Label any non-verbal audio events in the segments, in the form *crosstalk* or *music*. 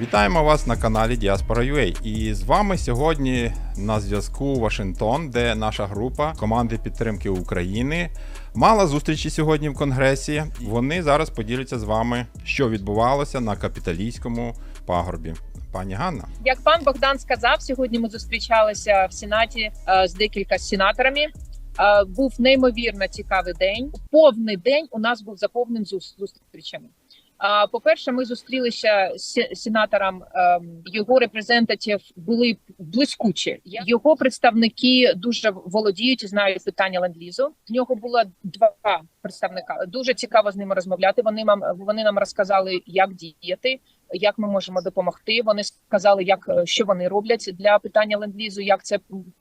Вітаємо вас на каналі Diaspora.ua. І з вами сьогодні на зв'язку Вашингтон, де наша група команди підтримки України мала зустрічі сьогодні в Конгресі. Вони зараз поділяться з вами, що відбувалося на капіталійському пагорбі. Пані Ганна. Як пан Богдан сказав, сьогодні ми зустрічалися в сенаті е, з декілька сенаторами. Е, Був неймовірно цікавий день. Повний день у нас був заповнений зус- зустрічами. Е, По-перше, ми зустрілися з се- сенатором. ем, Його репрезентатив були блискучі. Його представники дуже володіють і знають питання ленд-лізу. В нього було два представника. Дуже цікаво з ними розмовляти. Вони нам вони нам розказали, як діяти як ми можемо допомогти. Вони сказали, як е, що вони роблять для питання ленд-лізу, як це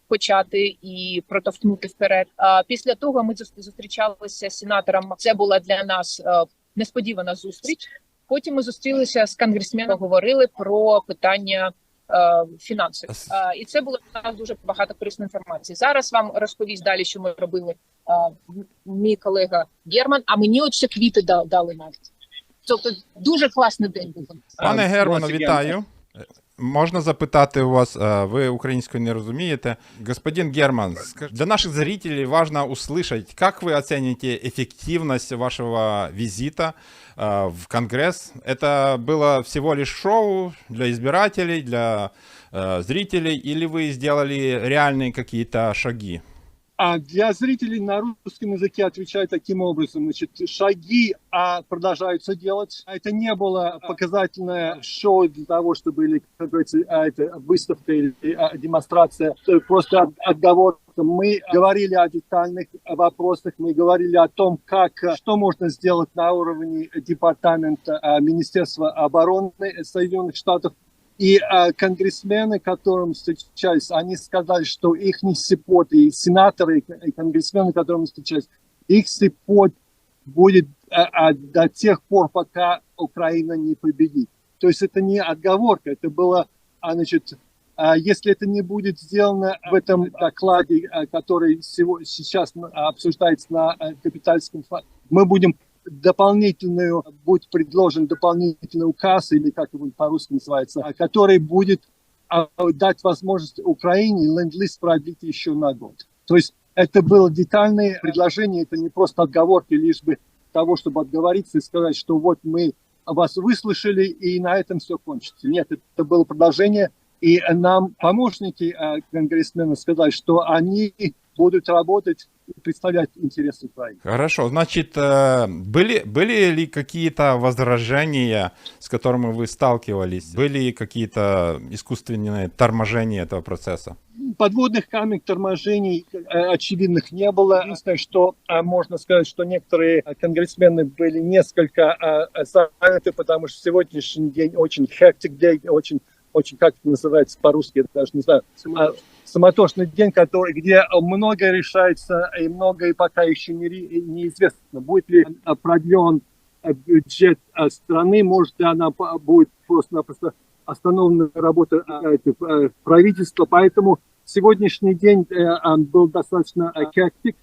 почати і протовкнути вперед. А після того ми зус- зустрічалися з сенатором. Це була для нас е, несподівана зустріч. Потім ми зустрілися з конгресменом, говорили про питання. е, Фінансів Е, і це було для нас дуже багато корисної інформації. Зараз вам розповість далі, що ми робили е, мій колега Герман. А мені от ще квіти да- дали навіть. Тобто дуже класний день був. Пане Германо, вітаю. Е, Можна запитати у вас, е, ви українською не розумієте. Господин Герман, скаж- для наших зрителей важно услышать, как вы оцените эффективность вашего визита э, в Конгресс. Это было всего лишь шоу для избирателей, для э, зрителей, или вы сделали реальные какие-то шаги? А для зрителей на русском языке отвечаю таким образом. Значит, шаги а, продолжаются делать. Это не было показательное шоу для того, чтобы или, как говорится, а, это выставка или а, демонстрация. Просто от- отговорка. Мы говорили о детальных вопросах, мы говорили о том, как, а, что можно сделать на уровне департамента а, Министерства обороны Соединенных Штатов И э, конгрессмены, которым встречались, они сказали, что их не сипот, и сенаторы, и конгрессмены, которым встречались, их сипот будет э, э, до тех пор, пока Украина не победит. То есть это не отговорка, это было, а, значит, а, если это не будет сделано в этом докладе, э, который сего- сейчас э, обсуждается на э, капитальском фа- мы будем дополнительную, будет предложен дополнительный указ, или как его по-русски называется, который будет а, дать возможность Украине ленд-лиз продлить еще на год. То есть это было детальное предложение, это не просто отговорки, лишь бы того, чтобы отговориться и сказать, что вот мы вас выслушали, и на этом все кончится. Нет, это было продолжение, и нам помощники э, конгрессмена сказали, что они будут работать представлять интересы Украины. Хорошо, значит, э, были, были ли какие-то возражения, с которыми вы сталкивались? Были какие-то искусственные торможения этого процесса? Подводных камней, торможений э, очевидных не было. Единственное, что э, можно сказать, что некоторые конгрессмены были несколько заняты, потому что сегодняшний день очень hectic day, очень, очень как это называется по-русски, я даже не знаю, а, суматошный день, который, где многое решается и многое пока еще не, неизвестно. Будет ли продлен э, бюджет э, страны, может ли она будет просто-напросто остановлена работа э, правительства, поэтому сегодняшний день был достаточно hectic,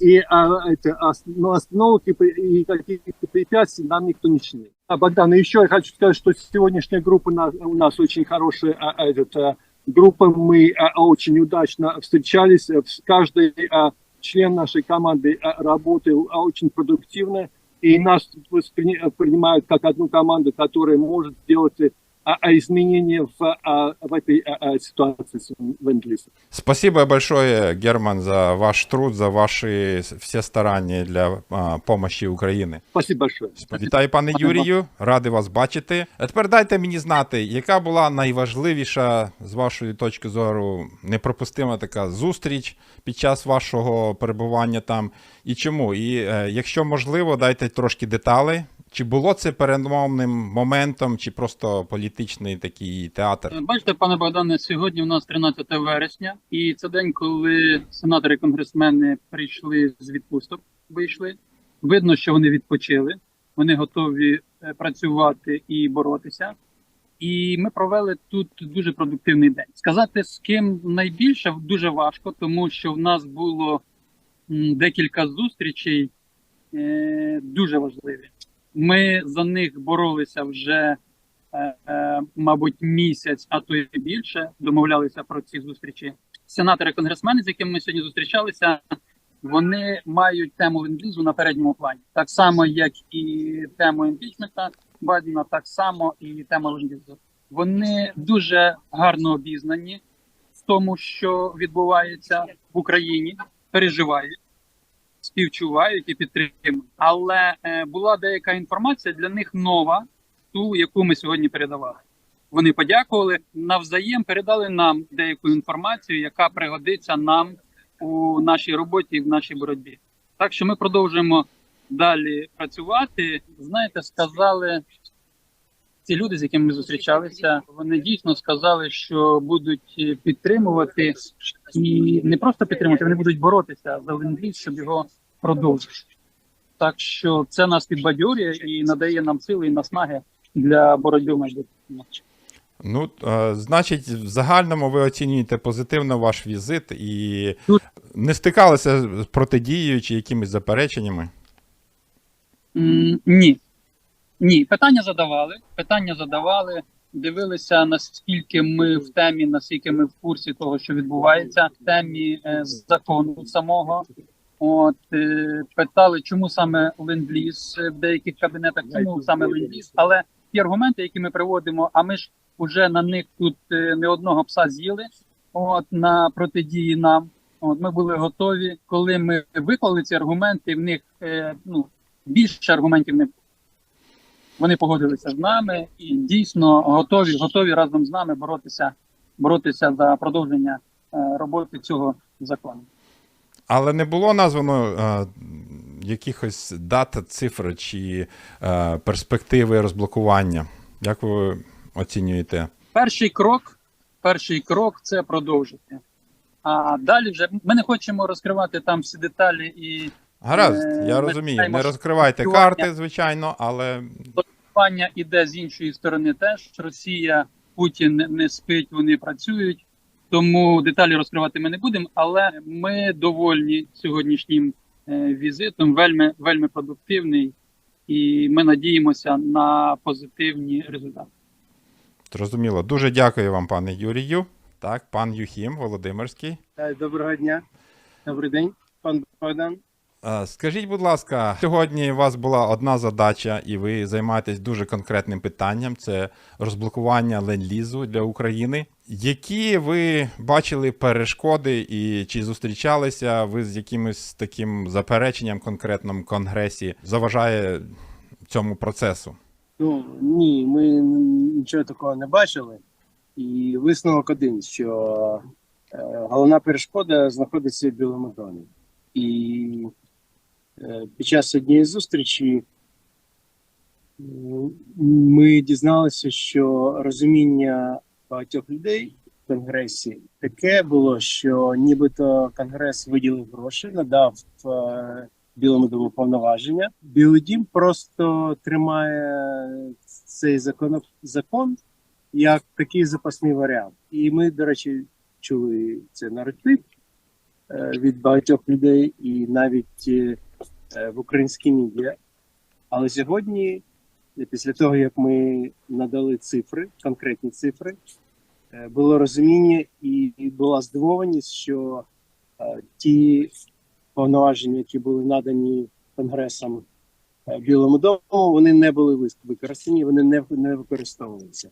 и это, но остановок и, и каких-то препятствий нам никто не чинит. А, Богдан, еще я хочу сказать, что сегодняшняя группа у нас очень хорошая а, этот, группа, мы а, очень удачно встречались, Э, каждый а, член нашей команды а, работал очень продуктивно, и нас воспри- принимают как одну команду, которая может сделать а, а, в, а, в этой а, а, ситуации с ленд-лизом. Спасибо большое, Герман, за ваш труд, за ваши все старания для а, помощи України. Спасибо большое. Вітаю, пане Юрію, радий вас бачити. А тепер дайте мені знати, яка була найважливіша з вашої точки зору непропустима така зустріч під час вашого перебування там, і чому? І е, якщо можливо, дайте трошки деталей. Чи було це переломним моментом, чи просто політичний такий театр? Бачите, пане Богдане, сьогодні у нас 13 вересня, і це день, коли сенатори і конгресмени прийшли з відпусток, вийшли. Видно, що вони відпочили, вони готові е, працювати і боротися. І ми провели тут дуже продуктивний день. Сказати з ким найбільше дуже важко, тому що в нас було декілька зустрічей е, дуже важливі. Ми за них боролися вже е, е, мабуть, місяць, а то й більше, домовлялися про ці зустрічі. Сенатори, конгресмени, з якими ми сьогодні зустрічалися, вони мають тему ленд-лізу на передньому плані, так само як і тему імпічмента Байдена, так само і тема ленд-лізу. Вони дуже гарно обізнані в тому, що відбувається в Україні, переживають, співчувають і підтримують. Але е, була деяка інформація для них нова, ту, яку ми сьогодні передавали. Вони подякували навзаєм, передали нам деяку інформацію, яка пригодиться нам у нашій роботі і в нашій боротьбі. Так що ми продовжуємо далі працювати. Знаєте, сказали ці люди, з якими ми зустрічалися, вони дійсно сказали, що будуть е, підтримувати і не просто підтримувати, вони будуть боротися за ленд щоб його продовжити. Так що це нас підбадьорює і надає нам сили і наснаги для боротьби в майбутньому. Ну, е, значить, в загальному ви оцінюєте позитивно ваш візит і не стикалися з протидією чи якимись запереченнями? Ні. Ні. Питання задавали. Питання задавали, дивилися, наскільки ми в темі, наскільки ми в курсі того, що відбувається, в темі е, закону самого. От е, питали, чому саме ленд-ліз в деяких кабінетах, чому саме ленд-ліз. Але ті аргументи, які ми приводимо, а ми ж вже на них тут е, не одного пса з'їли. От на протидії нам. От ми були готові, коли ми виклали ці аргументи. В них е, ну більше аргументів не. Вони погодилися з нами і дійсно готові, готові разом з нами боротися, боротися за продовження е, роботи цього закону. Але не було названо е, якихось дат, цифр чи е, перспективи розблокування. Як ви оцінюєте? Перший крок, перший крок це продовжити. А далі вже ми не хочемо розкривати там всі деталі і Гаразд, я розумію. Не розкривайте карти, звичайно, але Пання іде з іншої сторони теж. Росія, Путін не спить, вони працюють. Тому деталі розкривати ми не будемо, але ми довольні сьогоднішнім е, візитом. Вельми, вельми продуктивний, і ми надіємося на позитивні результати. зрозуміло. Дуже дякую вам, пане Юрію. Так, пан Юхім Володимирський. Е, Доброго дня. Добрий день, пан Богдан. Е, Скажіть, будь ласка, сьогодні у вас була одна задача, і ви займаєтесь дуже конкретним питанням: це розблокування ленд-лізу для України. Які ви бачили перешкоди, і чи зустрічалися ви з якимось таким запереченням конкретному конгресі? Заважає цьому процесу? Ну ні, ми нічого такого не бачили. І висновок один, що е, головна перешкода знаходиться в Білому домі. І під час однієї зустрічі ми дізналися, що розуміння багатьох людей в конгресі таке було, що нібито конгрес виділив гроші, надав е, Білому дому повноваження. Білий дім просто тримає цей закон, закон як такий запасний варіант. І ми, до речі, чули це наратив е, від багатьох людей, і навіть е, в українській медіа. Але сьогодні, е, після того як ми надали цифри, конкретні цифри, е, було розуміння і була здивованість, що е, ті повноваження, які були надані Конгресом е, Білому дому, вони не були використані, вони не, використовувалися.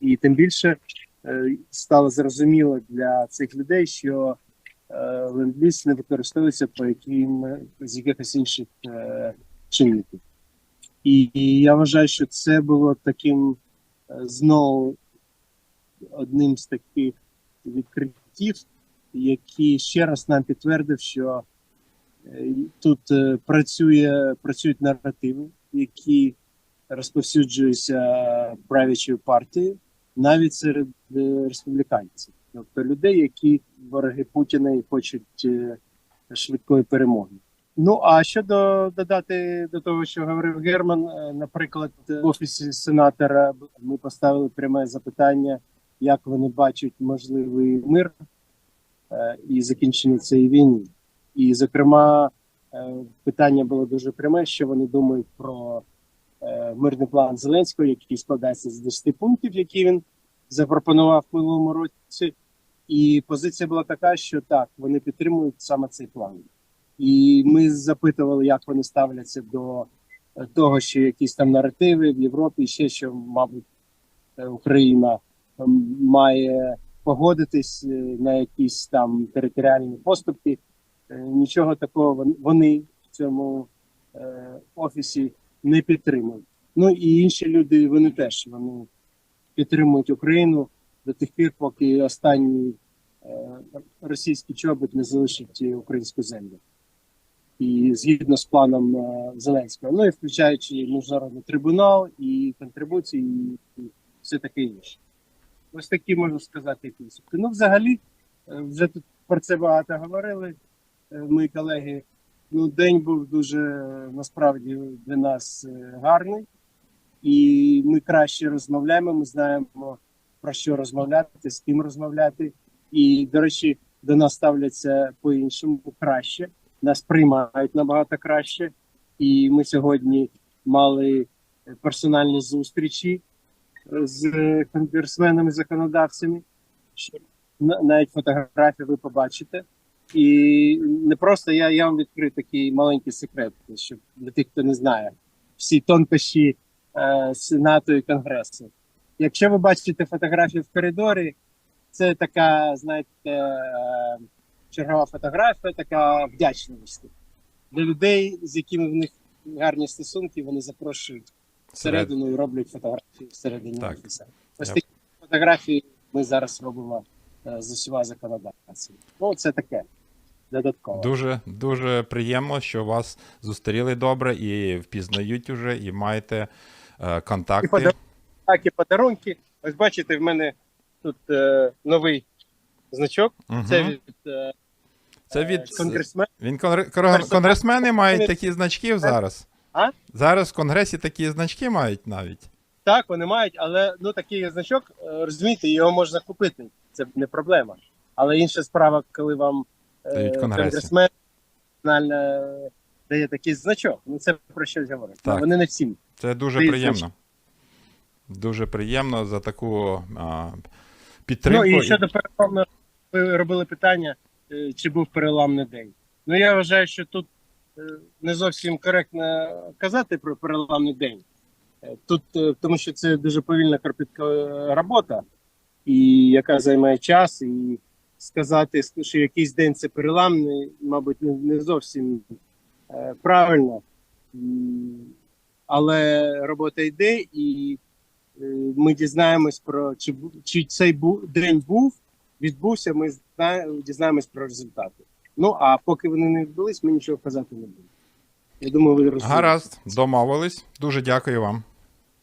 І тим більше е, стало зрозуміло для цих людей, що е, ленд-ліз не використовується по яким з якихось інших е, чинників. І, і я вважаю, що це було таким е, знову одним з таких відкриттів, який ще раз нам підтвердив, що е, тут працює, працюють наративи, які розповсюджуються правлячою партією, навіть серед республіканців, тобто людей, які вороги Путіна і хочуть е, швидкої перемоги. Ну а щодо додати до того, що говорив Герман, е, наприклад, в офісі сенатора ми поставили пряме запитання, як вони бачать можливий мир е, і закінчення цієї війни. І, зокрема, питання було дуже пряме, що вони думають про мирний план Зеленського, який складається з 10 пунктів, які він запропонував в минулому році. І позиція була така, що так, вони підтримують саме цей план. І ми запитували, як вони ставляться до е, того, що якісь там наративи в Європі, ще що, мабуть, е, Україна має погодитись е, на якісь там територіальні поступки. Нічого такого вони в цьому офісі не підтримують. Ну і інші люди вони теж вони підтримують Україну до тих пір, поки останній е, російський чобит не залишить українську землю. І згідно з планом е, Зеленського, ну і включаючи міжнародний трибунал і контрибуції, і, все таке інше. Ось такі можна сказати підсумки. Ну, взагалі, е, вже тут про це багато говорили. Мої колеги. Ну, день був дуже насправді для нас гарний, і ми краще розмовляємо. Ми знаємо про що розмовляти, з ким розмовляти. І, до речі, до нас ставляться по-іншому краще, нас приймають набагато краще. І ми сьогодні мали персональні зустрічі е, з конгресменами, законодавцями. Навіть фотографії ви побачите. І не просто я, я вам відкрию такий маленький секрет, щоб для тих, хто не знає, всі тонкощі е, Сенату і Конгресу. Якщо ви бачите фотографію в коридорі, це така, знаєте, е, чергова фотографія, така вдячність для людей, з якими в них гарні стосунки, вони запрошують всередину і роблять фотографії всередині Так. офіса. Ось такі фотографії ми зараз робимо е, з усіма законодавцями. Ну, це таке додатково. Дуже дуже приємно, що вас зустріли добре і впізнають уже, і маєте е, І контакти. пода- Так, і подарунки. Ось бачите, в мене тут е, новий значок. Мгм. Це від е, Це від конгресмена. він конгре- конгре- конгресмени мають такі значки зараз. А? Зараз в конгресі такі значки мають навіть. Так, вони мають, але ну такий значок, е, розумієте, його можна купити. Це не проблема. Але інша справа, коли вам е, конгресмен національно дає такий значок. Ну це про щось говорить. Так. Вони не всім. Це дуже Ти приємно. Дуже приємно за таку а, підтримку. Ну і щодо переламного, ви робили питання, е, чи був переламний день. Ну я вважаю, що тут е, не зовсім коректно казати про переламний день. Е, Тут, тому що це дуже повільна кропітка робота, і яка займає час, і сказати, що якийсь день це переламний, мабуть, не, зовсім правильно. Але робота йде, і ми дізнаємось про чи, бу- чи цей бу, день був, відбувся, ми зна, дізнаємось про результати. Ну а поки вони не відбулись, ми нічого казати не будемо. Я думаю, ви розумієте. Гаразд, домовились. Дуже дякую вам.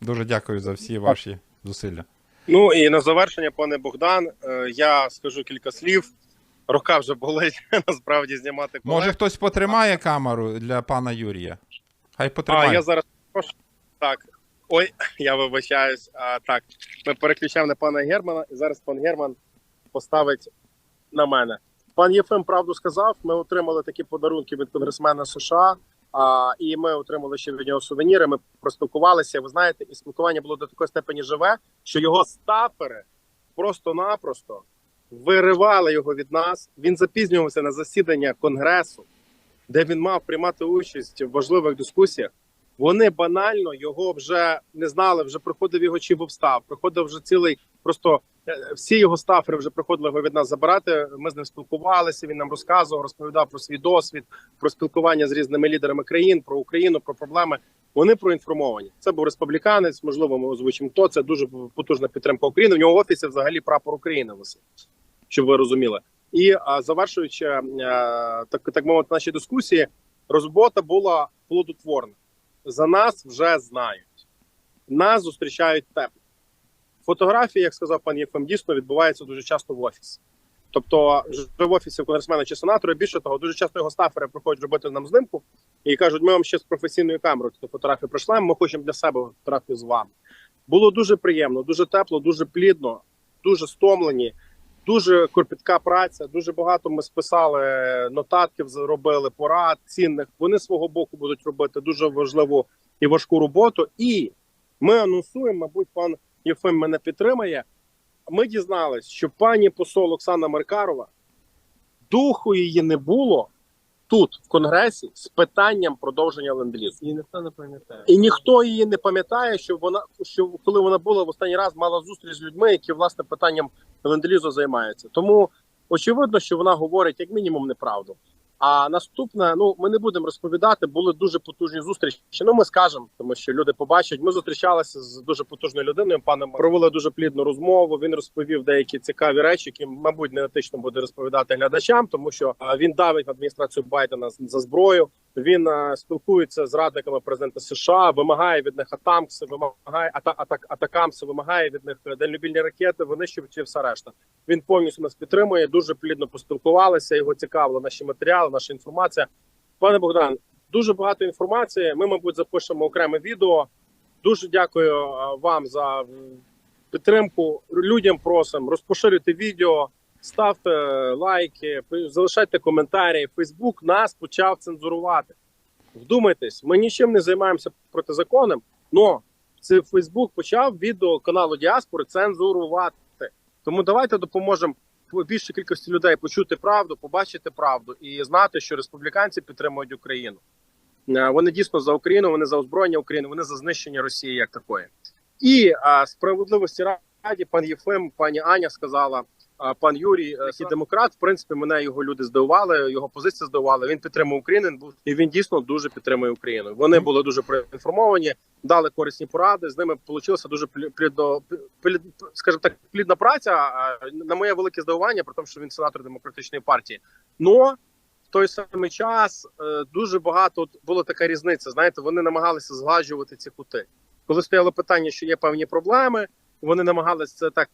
Дуже дякую за всі ваші зусилля. Ну і на завершення, пане Богдан, е, я скажу кілька слів. Рука вже болить *laughs* насправді знімати колег. Може, хтось потримає камеру для пана Юрія? Хай А я зараз прошу. Так. Ой, я вибачаюсь. А, так, ми переключаємо на пана Германа, і зараз пан Герман поставить на мене. Пан Єфим правду сказав. Ми отримали такі подарунки від конгресмена США. А, і ми отримали ще від нього сувеніри. Ми проспілкувалися. Ви знаєте, і спілкування було до такої степені живе, що його стафери просто-напросто виривали його від нас. Він запізнювався на засідання конгресу, де він мав приймати участь в важливих дискусіях. Вони банально його вже не знали. Вже приходив його чіп обстав. Приходив вже цілий просто е, всі його стафери вже приходили його від нас забирати. Ми з ним спілкувалися. Він нам розказував, розповідав про свій досвід, про спілкування з різними лідерами країн, про Україну, про проблеми. Вони проінформовані. Це був республіканець. Можливо, ми озвучимо хто це дуже потужна підтримка України. В нього в офісі взагалі прапор України висить, щоб ви розуміли. І а, завершуючи е, так, так мовити, наші дискусії, робота була плодотворна. За нас вже знають. Нас зустрічають тепло. Фотографії, як сказав пан Єфим, дійсно відбуваються дуже часто в офісі. Тобто, в офісі конгресмена чи сенатора, більше того, дуже часто його стафери приходять робити нам знімку і кажуть, ми вам ще з професійною камерою цю фотографію прийшлемо, ми хочемо для себе фотографію з вами. Було дуже приємно, дуже тепло, дуже плідно, дуже стомлені, дуже корпітка праця. Дуже багато ми списали нотатків, зробили порад цінних. Вони свого боку будуть робити дуже важливу і важку роботу. І Ми анонсуємо, мабуть, пан Єфим мене підтримає. Ми дізналися, що пані посол Оксана Маркарова духу її не було тут, в Конгресі, з питанням продовження ленд-лізу. І ніхто не пам'ятає. І ніхто її не пам'ятає, що вона що коли вона була в останній раз, мала зустріч з людьми, які власне питанням ленд-лізу займаються. Тому очевидно, що вона говорить як мінімум неправду. А наступне, ну ми не будемо розповідати, були дуже потужні зустрічі. Ну ми скажемо, тому що люди побачать. Ми зустрічалися з дуже потужною людиною. Паном провели дуже плідну розмову. Він розповів деякі цікаві речі, які мабуть не етично буде розповідати глядачам, тому що він давить адміністрацію Байдена за зброю. Він спілкується з радниками президента США, вимагає від них атамкси, вимагає ата, атак, атакамси, вимагає від них е, дальнобільні ракети, винищувачі, все решта. Він повністю нас підтримує. Дуже плідно поспілкувалися. Його цікавили наші матеріали, наша інформація. Пане Богдан, дуже багато інформації. Ми, мабуть, запишемо окреме відео. Дуже дякую е, вам за підтримку. Людям просимо розпоширюйте відео, ставте лайки, залишайте коментарі. Фейсбук нас почав цензурувати. Вдумайтесь, ми нічим не займаємося протизаконним, але це Фейсбук почав відео каналу Діаспори цензурувати. Тому давайте допоможемо більшій кількості людей почути правду, побачити правду і знати, що республіканці підтримують Україну. Е, Вони дійсно за Україну, вони за озброєння України, вони за знищення Росії як такої. І а, справедливості раді, пан Єфим, пані Аня сказала. Пан Юрій, е, і демократ, в принципі, мене його люди здивували, його позиція здивувала. Він підтримує Україну і він дійсно дуже підтримує Україну. Вони були дуже проінформовані, дали корисні поради. З ними вийшла дуже плі- плідно, плід, скажімо так, плідна праця. На моє велике здивування, про те, що він сенатор демократичної партії. Но в той самий час е, дуже багато от була така різниця. Знаєте, вони намагалися згладжувати ці кути. Коли стояло питання, що є певні проблеми, вони намагалися це так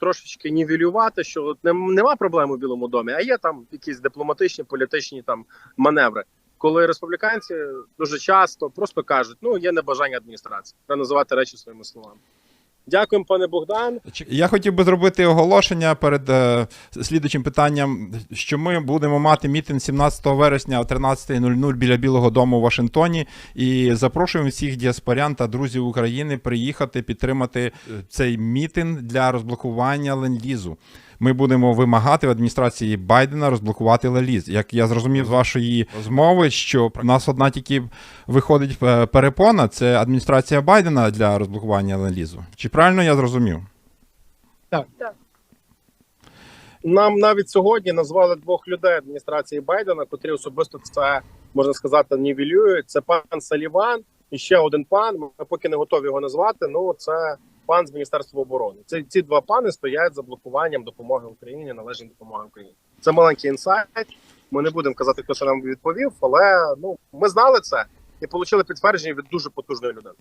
трошечки нівелювати, що от нем- нема проблем у Білому домі, а є там якісь дипломатичні, політичні там маневри. Коли республіканці дуже часто просто кажуть: ну є небажання адміністрації, треба називати речі своїми словами. Дякуємо, пане Богдан. Я хотів би зробити оголошення перед е, слідучим питанням, що ми будемо мати мітинг 17 вересня о 13.00 біля Білого Дому у Вашингтоні. І запрошуємо всіх діаспорян та друзів України приїхати підтримати е, цей мітинг для розблокування ленд-лізу. Ми будемо вимагати в адміністрації Байдена розблокувати ленд-ліз. Як я зрозумів з вашої розмови, що в нас одна тільки виходить е, перепона, це адміністрація Байдена для розблокування ленд-лізу. Чи правильно я зрозумів? Нам навіть сьогодні назвали двох людей адміністрації Байдена, котрі особисто це можна сказати нівелюють. Це пан Саліван і ще один пан. Ми поки не готові його назвати. Ну це пан з міністерства оборони. Це ці два пани стоять за блокуванням допомоги Україні, належної допомоги Україні. Це маленький інсайт. Ми не будемо казати, хто це нам відповів, але ну ми знали це і отримали підтвердження від дуже потужної людини.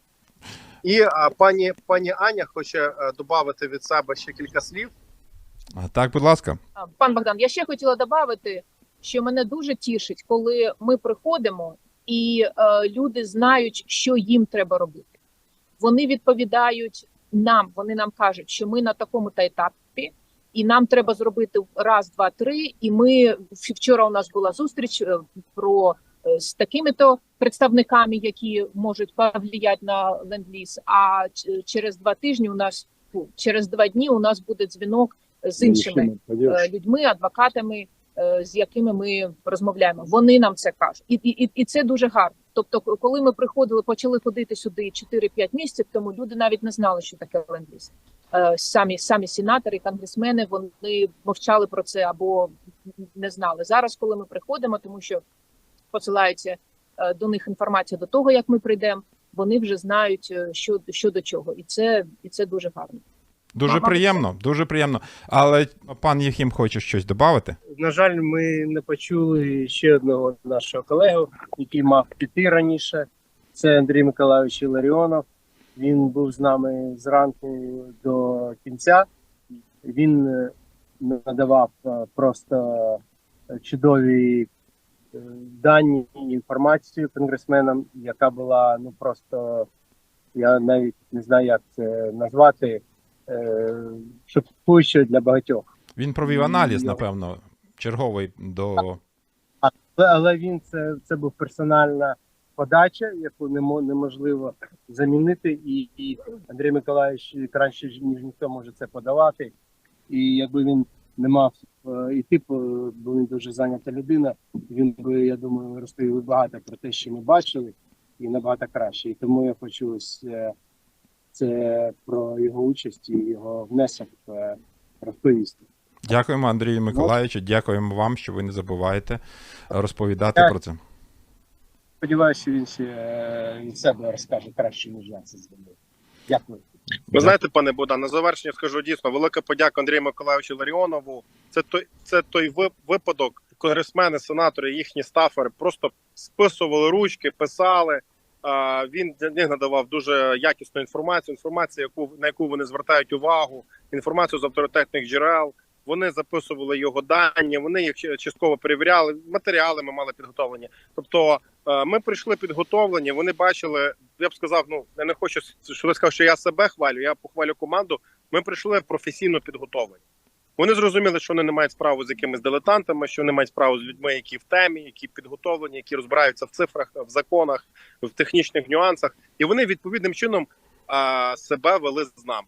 І а, пані пані Аня хоче додати від себе ще кілька слів. Так, будь ласка. Пан Богдан, я ще хотіла додати, що мене дуже тішить, коли ми приходимо і е, люди знають, що їм треба робити. Вони відповідають нам, вони нам кажуть, що ми на такому та етапі, і нам треба зробити раз, два, три. І ми вчора у нас була зустріч е, про е, з такими то представниками, які можуть повлияти на ленд-ліз. А через два тижні у нас через два дні у нас буде дзвінок з іншими е, людьми, адвокатами, з якими ми розмовляємо. Вони нам це кажуть, і, і, і це дуже гарно. Тобто, коли ми приходили, почали ходити сюди 4-5 місяців, тому люди навіть не знали, що таке ленд-ліз. Е, Самі самі сенатори, конгресмени, вони мовчали про це або не знали. Зараз, коли ми приходимо, тому що посилається е, до них інформація до того, як ми прийдемо, вони вже знають, е, що, що до чого, і це і це дуже гарно. Дуже приємно, дуже приємно. Але пан Єхім хоче щось додати. На жаль, ми не почули ще одного нашого колегу, який мав піти раніше. Це Андрій Миколайович Іларіонов. Він був з нами зранку до кінця. Він е, надавав е, просто чудові е, дані і інформацію конгресменам, яка була ну просто я навіть не знаю, як це назвати, шокуючою для багатьох. Він провів аналіз, напевно, черговий до. Але, але він це, це був персональна подача, яку немо- неможливо замінити, і, і Андрій Миколаївич краще ніж ніхто може це подавати. І якби він не мав е, іти, по- бо він дуже зайнята людина, він би, я думаю, розповів багато про те, що ми бачили, і набагато краще. І тому я хочу ось е, це про його участь і його внесок е, розповісти. Дякуємо, Андрію Миколаївичу. Дякуємо вам, що ви не забуваєте розповідати Так. про це. Сподіваюся, що він ще е, від себе розкаже краще, ніж я це зробив. Дякую. Ви знаєте, пане Богдан, на завершення скажу дійсно велика подяка Андрію Миколаївичу Ларіонову. Це той, це той ви- випадок. Конгресмени, сенатори, їхні стафери просто списували ручки, писали. Він для них надавав дуже якісну інформацію. Інформацію, яку на яку вони звертають увагу, інформацію з авторитетних джерел. Вони записували його дані, вони їх частково перевіряли. Матеріали ми мали підготовлені. Тобто е, ми прийшли підготовлені. Вони бачили. Я б сказав, ну я не хочу що ви сказав, що я себе хвалю. Я похвалю команду. Ми прийшли професійно підготовлені. Вони зрозуміли, що вони не мають справу з якимись дилетантами, що вони мають справу з людьми, які в темі, які підготовлені, які розбираються в цифрах, в законах, в технічних нюансах, і вони відповідним чином а, себе вели з нами.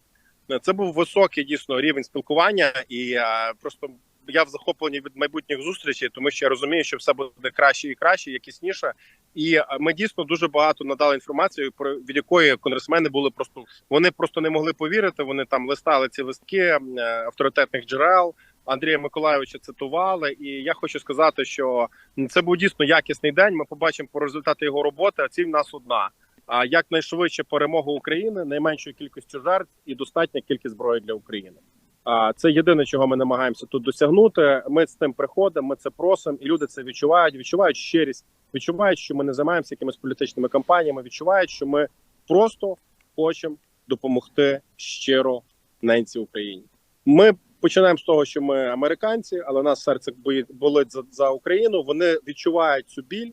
Це був високий дійсно рівень спілкування, і а, просто я в захопленні від майбутніх зустрічей, тому що я розумію, що все буде краще і краще, якісніше. І ми дійсно дуже багато надали інформацію, про від якої конгресмени були просто вони просто не могли повірити. Вони там листали ці листки е, авторитетних джерел. Андрія Миколайовича цитували, і я хочу сказати, що це був дійсно якісний день. Ми побачимо по результати його роботи. А ціль в нас одна: а якнайшвидше перемога України, найменшою кількістю жертв і достатня кількість зброї для України. А це єдине, чого ми намагаємося тут досягнути. Ми з тим приходимо, ми це просимо, і люди це відчувають. Відчувають щирість, відчувають, що ми не займаємося якимись політичними кампаніями. Відчувають, що ми просто хочемо допомогти щиро ненці Україні. Ми починаємо з того, що ми американці, але нас серце болить за, за Україну. Вони відчувають цю біль,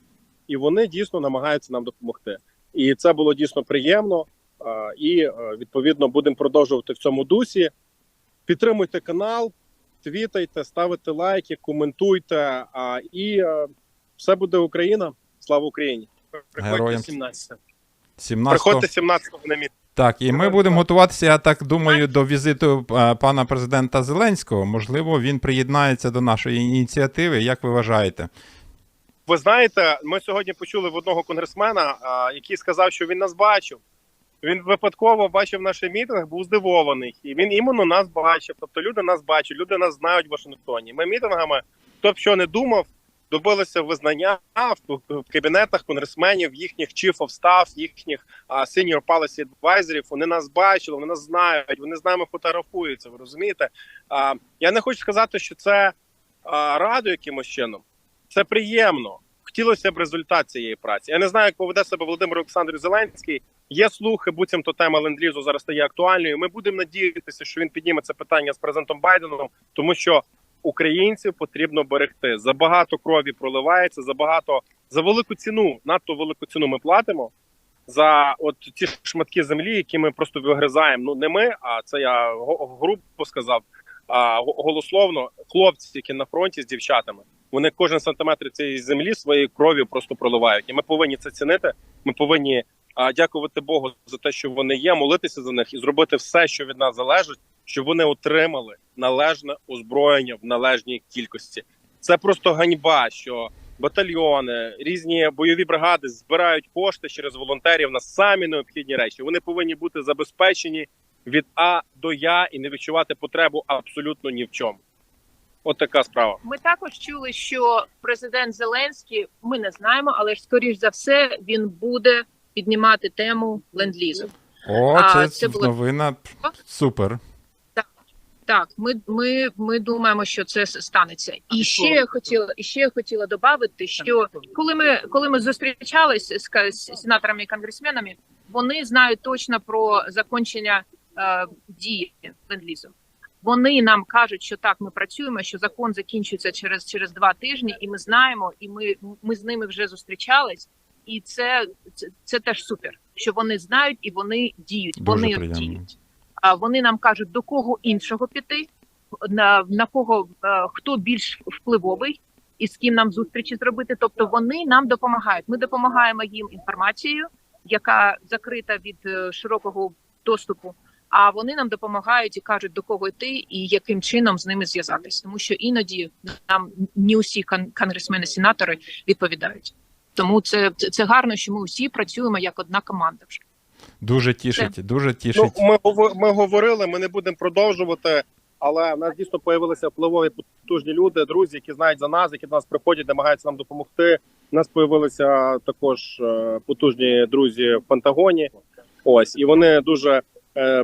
і вони дійсно намагаються нам допомогти. І це було дійсно приємно. І е, відповідно будемо продовжувати в цьому дусі. Підтримуйте канал, твітайте, ставите лайки, коментуйте. А, І е, все буде Україна. Слава Україні! Героям 17. 17 Приходьте 17-го на міт. Так, і ми будемо готуватися, я так думаю, до візиту е, пана президента Зеленського. Можливо, він приєднається до нашої ініціативи. Як ви вважаєте? Ви знаєте, ми сьогодні почули в одного конгресмена, який сказав, що він нас бачив. Він випадково бачив наш мітинг, був здивований, і він іменно нас бачив. Тобто люди нас бачать, люди нас знають в Вашингтоні. Ми мітингами, хто б що не думав, добилися визнання в, кабінетах конгресменів, їхніх chief of staff, їхніх а, senior policy advisorів. Вони нас бачили, вони нас знають, вони з нами фотографуються. Ви розумієте? А, я не хочу сказати, що це а, радує якимось чином. Це приємно. Хотілося б результат цієї праці. Я не знаю, як поведе себе Володимир Олександрович Зеленський. Є слухи, буцімто тема ленд-лізу зараз стає актуальною. Ми будемо надіятися, що він підніме це питання з президентом Байденом, тому що українців потрібно берегти. Забагато крові проливається, забагато за велику ціну, надто велику ціну ми платимо за от ці шматки землі, які ми просто вигризаємо. Ну не ми, а це я грубо сказав. А го- голословно хлопці, які на фронті з дівчатами, вони кожен сантиметр цієї землі своєю кров'ю просто проливають. І ми повинні це цінити. Ми повинні а, дякувати Богу за те, що вони є, молитися за них і зробити все, що від нас залежить, щоб вони отримали належне озброєння в належній кількості. Це просто ганьба, що батальйони, різні бойові бригади збирають кошти через волонтерів на самі необхідні речі. Вони повинні бути забезпечені від А до Я і не відчувати потребу абсолютно ні в чому. От така справа. Ми також чули, що президент Зеленський, ми не знаємо, але ж скоріш за все він буде піднімати тему ленд-лізу. О, А, це, це було- новина супер. Так, ми, ми, ми думаємо, що це станеться. І ще я хотіла, і ще я хотіла додати, що коли ми коли ми зустрічалися з, з сенаторами і конгресменами, вони знають точно про закінчення е, дії ленд-лізу. Вони нам кажуть, що так, ми працюємо, що закон закінчується через через два тижні, і ми знаємо, і ми, ми з ними вже зустрічались. І це, це, це теж супер, що вони знають і вони діють. Дуже вони приємно. діють. А вони нам кажуть, до кого іншого піти, на, на кого е, хто більш впливовий, і з ким нам зустрічі зробити. Тобто вони нам допомагають. Ми допомагаємо їм інформацією, яка закрита від е, широкого доступу. А вони нам допомагають і кажуть, до кого йти і яким чином з ними зв'язатись, тому що іноді нам не усі кон- конгресмени, сенатори відповідають. Тому це, це, це гарно, що ми усі працюємо як одна команда. Вже Дуже тішить, дуже Ну, тішить. ми, говор- ми говорили, ми не будемо продовжувати, але в нас дійсно появилися впливові потужні люди, друзі, які знають за нас, які до нас приходять, намагаються нам допомогти. У нас появилися також е, потужні друзі в Пентагоні. Ось і вони дуже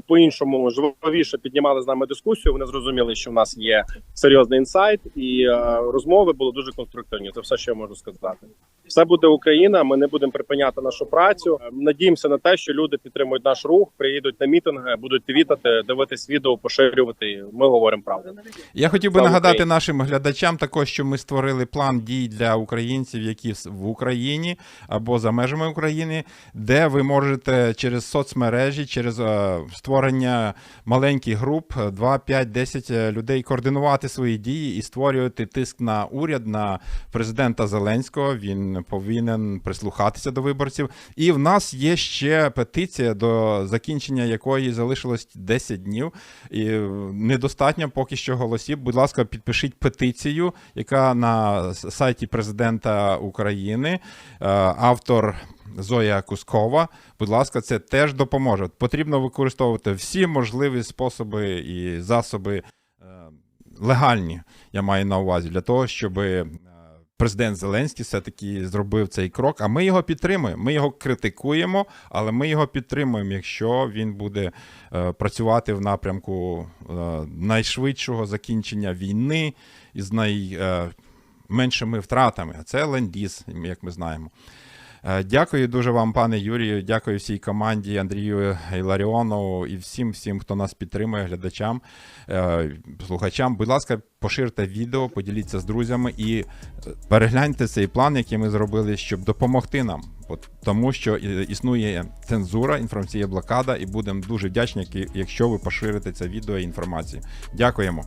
по-іншому жвавіше піднімали з нами дискусію. Вони зрозуміли, що в нас є серйозний інсайт, і е, розмови були дуже конструктивні. Це все, що я можу сказати. Все буде Україна. Ми не будемо припиняти нашу працю. Е, Надіємося на те, що люди підтримують наш рух, приїдуть на мітинги, будуть твітати, дивитись відео, поширювати. Ми говоримо правду. Я хотів би Слава нагадати Україні! нашим глядачам також, що ми створили план дій для українців, які в- Україні або за межами України, де ви можете через соцмережі, через е, створення маленьких груп, е, 2, 5, 10 е, людей координувати свої дії і створювати тиск на уряд, на президента Зеленського. Він повинен прислухатися до виборців. І в нас є ще петиція, до закінчення якої залишилось 10 днів. І е, недостатньо поки що голосів. Будь ласка, підпишіть петицію, яка на сайті президента України. Е, Автор. Зоя Кускова, будь ласка, це теж допоможе. Потрібно використовувати всі можливі способи і засоби е, легальні, я маю на увазі, для того, щоб е, президент Зеленський все-таки зробив цей крок. А ми його підтримуємо. Ми його критикуємо, але ми його підтримуємо, якщо він буде е, працювати в напрямку найшвидшого закінчення війни із найменшими втратами. А це ленд-ліз, як ми знаємо. Е, Дякую дуже вам, пане Юрію. Дякую всій команді Андрію Іларіонову і всім, всім, хто нас підтримує, глядачам, е, слухачам. Будь ласка, поширте відео, поділіться з друзями і е, перегляньте цей план, який ми зробили, щоб допомогти нам. Тому що існує цензура, інформаційна блокада, і будемо дуже вдячні, якщо ви поширите це відео і інформацію. Дякуємо.